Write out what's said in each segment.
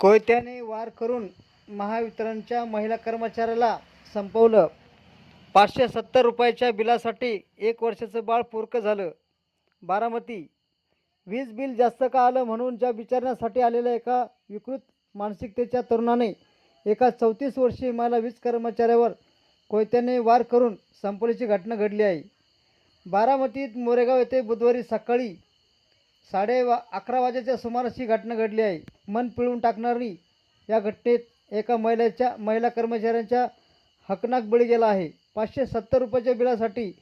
कोयत्याने वार करून महावितरणच्या महिला कर्मचाऱ्याला संपवलं. पाचशे सत्तर रुपयाच्या बिलासाठी एक वर्षाचं बाळ पोरकं झालं. बारामती वीज बिल जास्त का आलं म्हणून ज्या विचारण्यासाठी आलेल्या एका विकृत मानसिकतेच्या तरुणाने एका चौतीस वर्षीय महिला वीज कर्मचाऱ्यावर कोयत्याने वार करून संपवल्याची घटना घडली आहे. बारामतीत मोरेगाव येथे बुधवारी सकाळी साडे वा अकरा वाजेच्या सुमारास ही घटना घडली आहे. मन पिळून टाकणारी या घटनेत एका महिलेच्या महिला कर्मचाऱ्यांच्या हकनाक बळी गेला आहे. पाचशे सत्तर रुपयाच्या बिलासाठी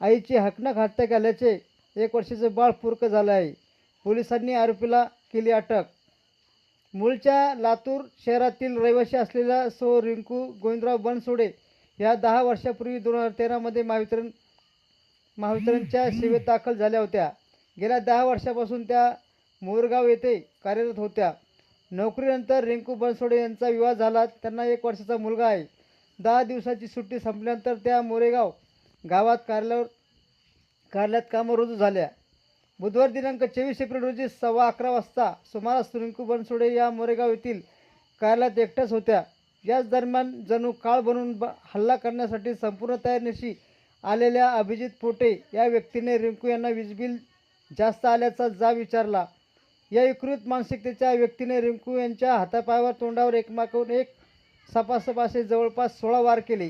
आईची हकनाक हत्या केल्याचे एक वर्षाचे बाळ पूर्क झालं आहे. पोलिसांनी आरोपीला केली अटक. मूळच्या लातूर शहरातील रहिवासी असलेल्या सो रिंकू गोविंदराव बनसोडे या दहा वर्षापूर्वी दोन हजार तेरामध्ये महावितरण महावितरणच्या सेवेत दाखल झाल्या होत्या. गेल्या दहा वर्षापासून त्या मोरगाव येथे कार्यरत होत्या. नोकरीनंतर रिंकू बनसोडे यांचा विवाह झाला. त्यांना एक वर्षाचा मुलगा आहे. दहा दिवसाची सुट्टी संपल्यानंतर त्या मोरेगाव गावात कार्यालयावर कार्यालयात कामं रुजू झाल्या. बुधवार दिनांक चोवीस एप्रिल रोजी सव्वा अकरा वाजता सुमारास रिंकू बनसोडे या मोरेगाव येथील कार्यालयात एकट्याच होत्या. याच दरम्यान जणू काळ बनवून ब हल्ला करण्यासाठी संपूर्ण तयारीनिशी आलेल्या अभिजित पोटे या व्यक्तीने रिंकू यांना वीज बिल जास्त आल्याचा जा विचारला. या विकृत मानसिकतेच्या व्यक्तीने रिंकू यांच्या हातापायावर तोंडावर एकमेकाहून एक सपासप असे जवळपास सोळा वार केले.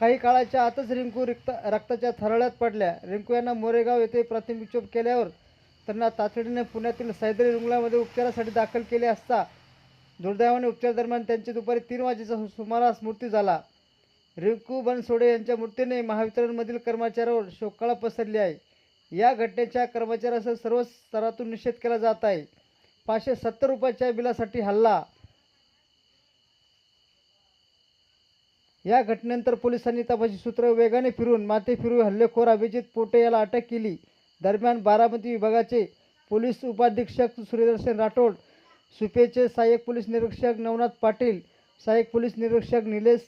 काही काळाच्या आतच रिंकू रिक्त रक्ताच्या थरळ्यात पडल्या. रिंकू यांना मोरेगाव येथे प्राथमिक केल्यावर त्यांना तातडीने पुण्यातील सह्याद्री रुग्णालयामध्ये उपचारासाठी दाखल केले असता दुर्दैवाने उपचारादरम्यान त्यांचे दुपारी तीन वाजेचा सुमारास मृत्यू झाला. रिंकू बनसोडे यांच्या मृत्यूने महावितरणमधील कर्मचाऱ्यावर शोककळा पसरली आहे. या घटनेच्या कर्मचाऱ्यासह सर्व स्तरातून निषेध केला जात आहे. पाचशे सत्तर रुपयाच्या बिलासाठी हल्ला. या घटनेनंतर पोलिसांनी तपासी सूत्र वेगाने फिरून माते फिरू हल्लेखोर अभिजित पोटे याला अटक केली. दरम्यान बारामती विभागाचे पोलीस उपाधीक्षक सूर्यदर्शन राठोड सुपेचे सहाय्यक पोलीस निरीक्षक नवनाथ पाटील सहाय्यक पोलीस निरीक्षक निलेश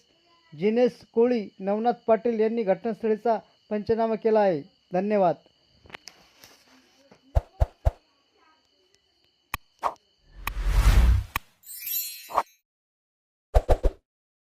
जिनेश कोळी नवनाथ पाटील यांनी घटनास्थळीचा पंचनामा केला आहे. धन्यवाद.